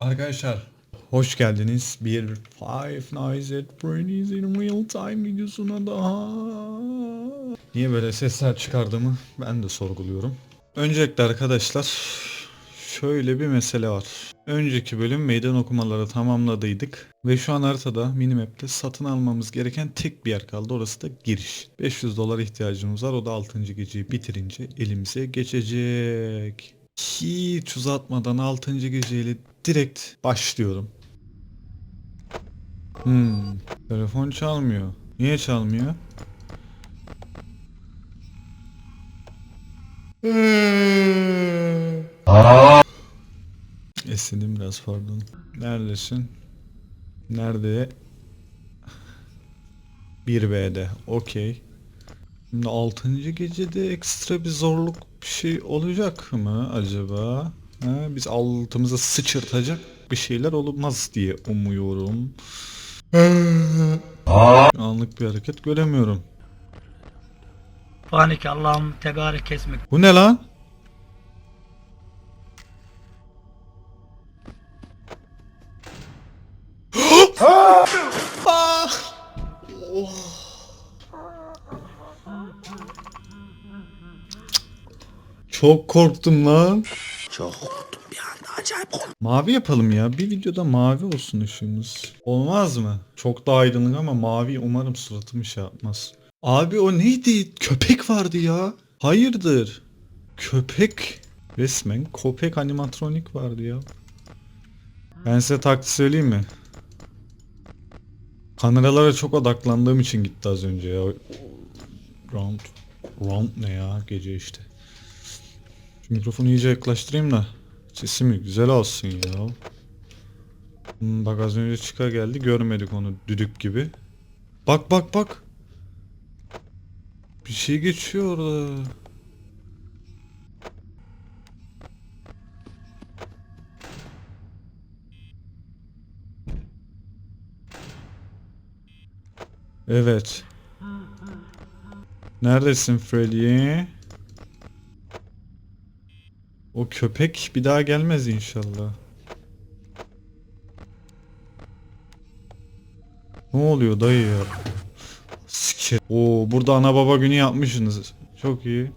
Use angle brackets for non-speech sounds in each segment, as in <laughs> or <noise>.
Arkadaşlar hoş geldiniz bir Five Nights at Freddy's in Real Time videosuna daha. Niye böyle sesler çıkardığımı ben de sorguluyorum. Öncelikle arkadaşlar şöyle bir mesele var. Önceki bölüm meydan okumaları tamamladıydık ve şu an haritada minimap'te satın almamız gereken tek bir yer kaldı. Orası da giriş. 500 dolar ihtiyacımız var. O da 6. geceyi bitirince elimize geçecek. Hiç uzatmadan 6. geceyle direkt başlıyorum. Hmm, telefon çalmıyor. Niye çalmıyor? Esnedim biraz pardon. Neredesin? Nerede? 1B'de. Okey. Şimdi 6. gecede ekstra bir zorluk bir şey olacak mı acaba? Ha, biz altımıza sıçırtacak bir şeyler olmaz diye umuyorum. Anlık bir hareket göremiyorum. Fanike Allah'ım tebarek kesmek. Bu ne lan? <gasps> Çok korktum lan. Çok korktum bir anda acayip korktum. Mavi yapalım ya. Bir videoda mavi olsun ışığımız. Olmaz mı? Çok daha aydınlık ama mavi umarım suratımı şey yapmaz. Abi o neydi? Köpek vardı ya. Hayırdır? Köpek. Resmen köpek animatronik vardı ya. Ben size taktiği söyleyeyim mi? Kameralara çok odaklandığım için gitti az önce ya. Round. Round ne ya? Gece işte. Şu mikrofonu iyice yaklaştırayım da. Sesi mi güzel olsun ya. Hmm, bak az önce çıka geldi görmedik onu düdük gibi. Bak bak bak. Bir şey geçiyor orada. Evet. Neredesin Freddy? O köpek bir daha gelmez inşallah. Ne oluyor dayı ya? Sikir. Oo burada ana baba günü yapmışsınız. Çok iyi.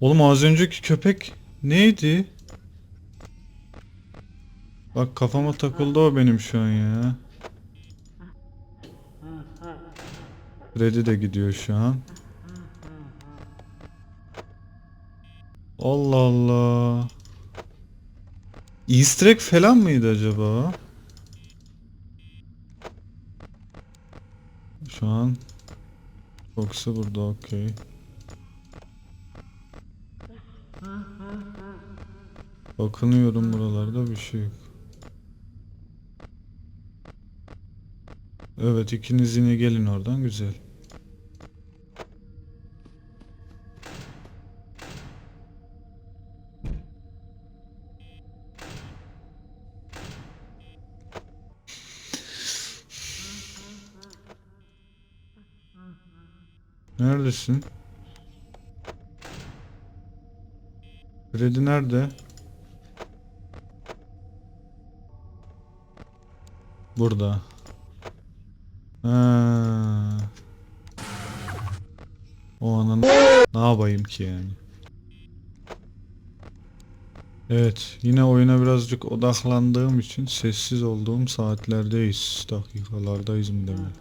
Oğlum az önceki köpek neydi? Bak kafama takıldı o benim şu an ya. Freddy de gidiyor şu an. Allah Allah. Easter egg falan mıydı acaba? Şu an Fox'u burada okey. Bakınıyorum buralarda bir şey yok. Evet ikiniz yine gelin oradan güzel. Neredesin? Freddy nerede? Burada. Ha. O anın ne yapayım ki yani? Evet, yine oyuna birazcık odaklandığım için sessiz olduğum saatlerdeyiz, dakikalardayız mı demek.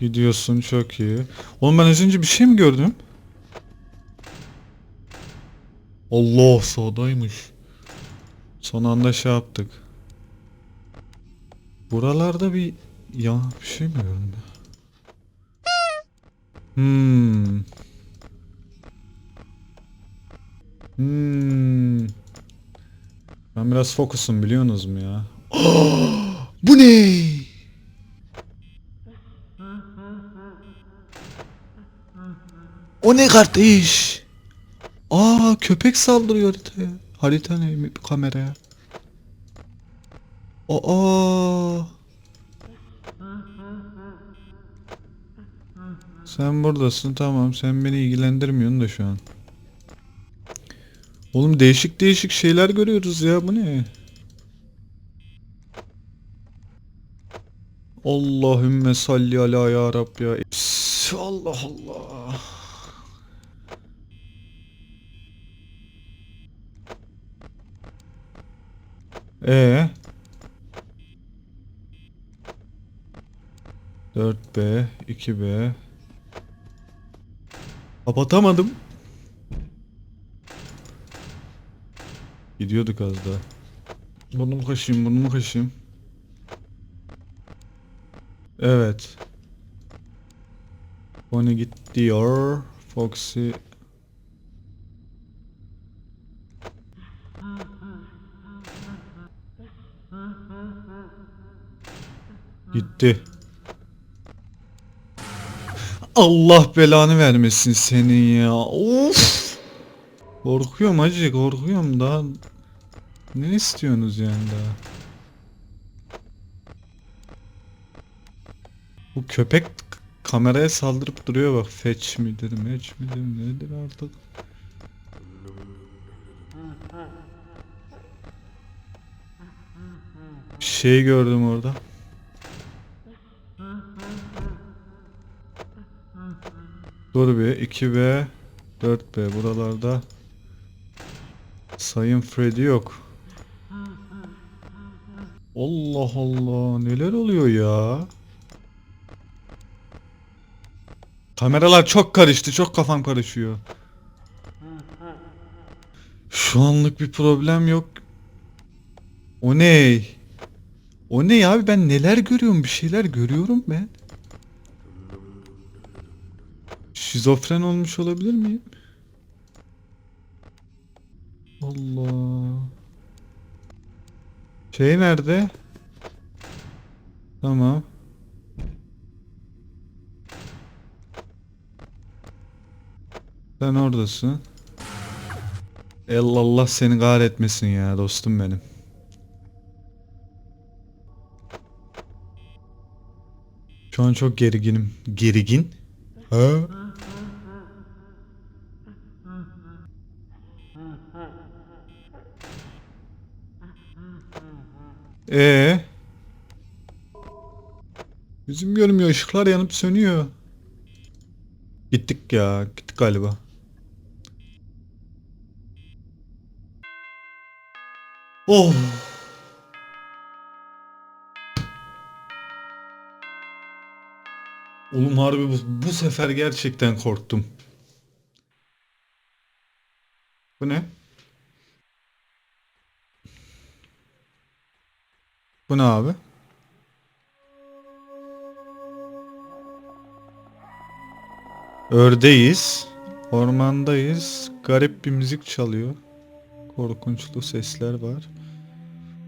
Gidiyorsun çok iyi. Oğlum ben az önce bir şey mi gördüm? Allah sağdaymış. Son anda şey yaptık. Buralarda bir ya bir şey mi gördüm? Hmm. Hmm. Ben biraz fokusum biliyorsunuz mu ya? <gasps> Bu ne? O ne kardeş? Aa köpek saldırıyor haritaya. Harita ne kameraya? Aa. Sen buradasın tamam sen beni ilgilendirmiyorsun da şu an. Oğlum değişik değişik şeyler görüyoruz ya bu ne? Allahümme salli ala ya Rabbi ya. Allah Allah. E 4B 2B Kapatamadım. Gidiyorduk az daha. Burnumu kaşıyım, burnumu kaşıyım. Evet. Bonnie git diyor. Foxy Gitti. Allah belanı vermesin senin ya. Of. Korkuyorum hacı korkuyorum daha. Ne istiyorsunuz yani daha? Bu köpek kameraya saldırıp duruyor bak. Fetch midir, match midir, nedir artık? Bir şey gördüm orada. Dur bir 2B 4B buralarda Sayın Freddy yok. Allah Allah neler oluyor ya? Kameralar çok karıştı çok kafam karışıyor. Şu anlık bir problem yok. O ne? O ne abi ben neler görüyorum bir şeyler görüyorum ben. Şizofren olmuş olabilir miyim? Allah. Şey nerede? Tamam. Sen oradasın. Allah seni kahretmesin ya dostum benim. Şu an çok gerginim. Gergin? Ha? Ee? Yüzüm görmüyor. ışıklar yanıp sönüyor. Gittik ya. Gittik galiba. Oh. Oğlum harbi bu, bu sefer gerçekten korktum. Bu ne? Bu ne abi? Ördeğiz. Ormandayız. Garip bir müzik çalıyor. Korkunçlu sesler var.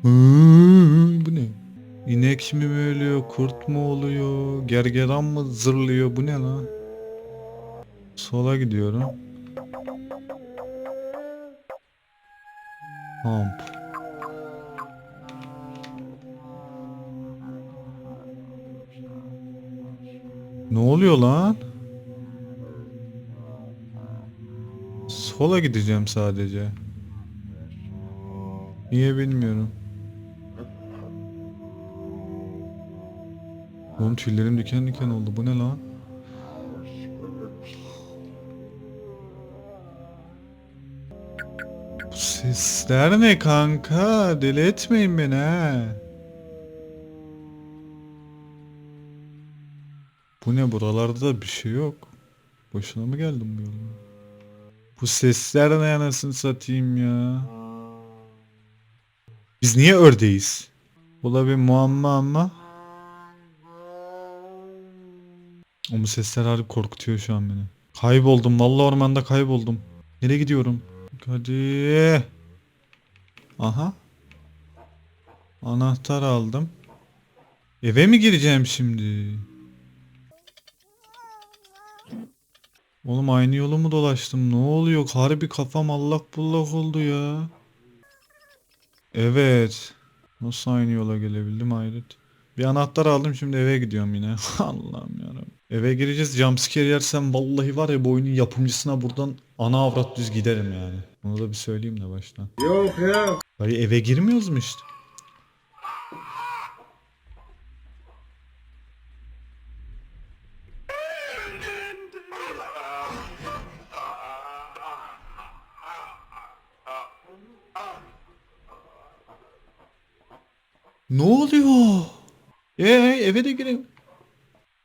Hmm, bu ne? İnek mi ölüyor, kurt mu oluyor, gergedan mı zırlıyor, bu ne lan? Sola gidiyorum. Hamp. Ne oluyor lan? Sola gideceğim sadece. Niye bilmiyorum. Oğlum tüylerim diken diken oldu. Bu ne lan? Bu sesler ne kanka? Deli etmeyin beni ha. Bu ne buralarda da bir şey yok. Boşuna mı geldim bu yola? Bu sesler ne anasını satayım ya. Biz niye ördeğiz? Bu da bir muamma ama. O bu sesler harbi korkutuyor şu an beni. Kayboldum vallahi ormanda kayboldum. Nereye gidiyorum? Hadi. Aha. Anahtar aldım. Eve mi gireceğim şimdi? Oğlum aynı yolu mu dolaştım? Ne oluyor? Harbi kafam allak bullak oldu ya. Evet. Nasıl aynı yola gelebildim hayret. Bir anahtar aldım şimdi eve gidiyorum yine. <laughs> Allah'ım yarabbim. Eve gireceğiz jumpscare yersem vallahi var ya bu oyunun yapımcısına buradan ana avrat düz giderim yani. Onu da bir söyleyeyim de baştan. Yok yok. Dayı eve girmiyoruz mu işte? Ne oluyor? Ee eve de gireyim.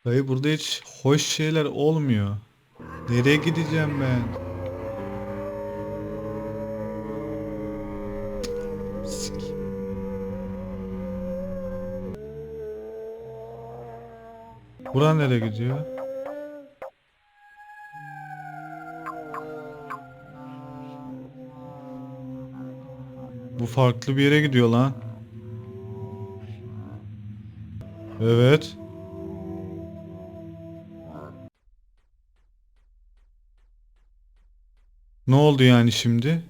Dayı burada hiç hoş şeyler olmuyor. Nereye gideceğim ben? Buran nereye gidiyor? Bu farklı bir yere gidiyor lan. Evet. Ne oldu yani şimdi?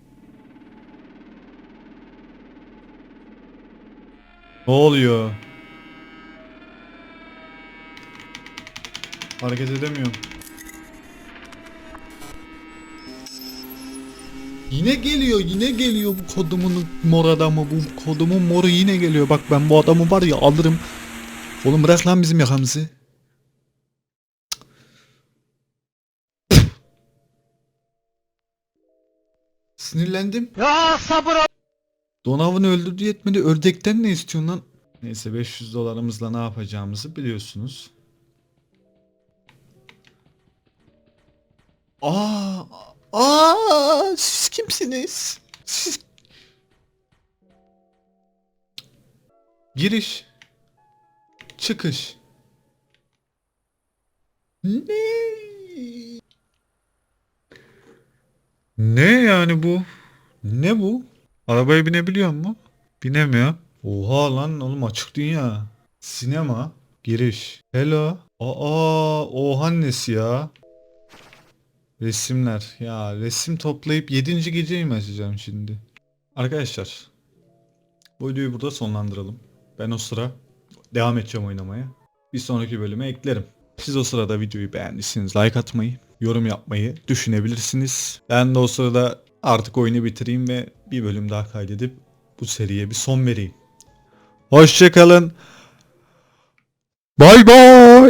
Ne oluyor? Hareket edemiyorum. Yine geliyor, yine geliyor bu kodumun mor adamı, bu kodumun moru yine geliyor. Bak ben bu adamı var ya alırım. Oğlum bırak lan bizim yakamızı. Sinirlendim. Ya sabır Donav'ını öldürdü yetmedi. Ördekten ne istiyorsun lan? Neyse 500 dolarımızla ne yapacağımızı biliyorsunuz. Aa, aa, siz kimsiniz? Siz... Giriş. Çıkış. Ne? Ne yani bu? Ne bu? Arabaya binebiliyor mu? Binemiyor. Oha lan oğlum açık dünya. Sinema. Giriş. Hello. Aa oha nesi ya? Resimler. Ya resim toplayıp 7. geceyi mi açacağım şimdi? Arkadaşlar. Bu videoyu burada sonlandıralım. Ben o sıra devam edeceğim oynamaya. Bir sonraki bölüme eklerim. Siz o sırada videoyu beğendiyseniz like atmayı, yorum yapmayı düşünebilirsiniz. Ben de o sırada artık oyunu bitireyim ve bir bölüm daha kaydedip bu seriye bir son vereyim. Hoşçakalın. Bay bay.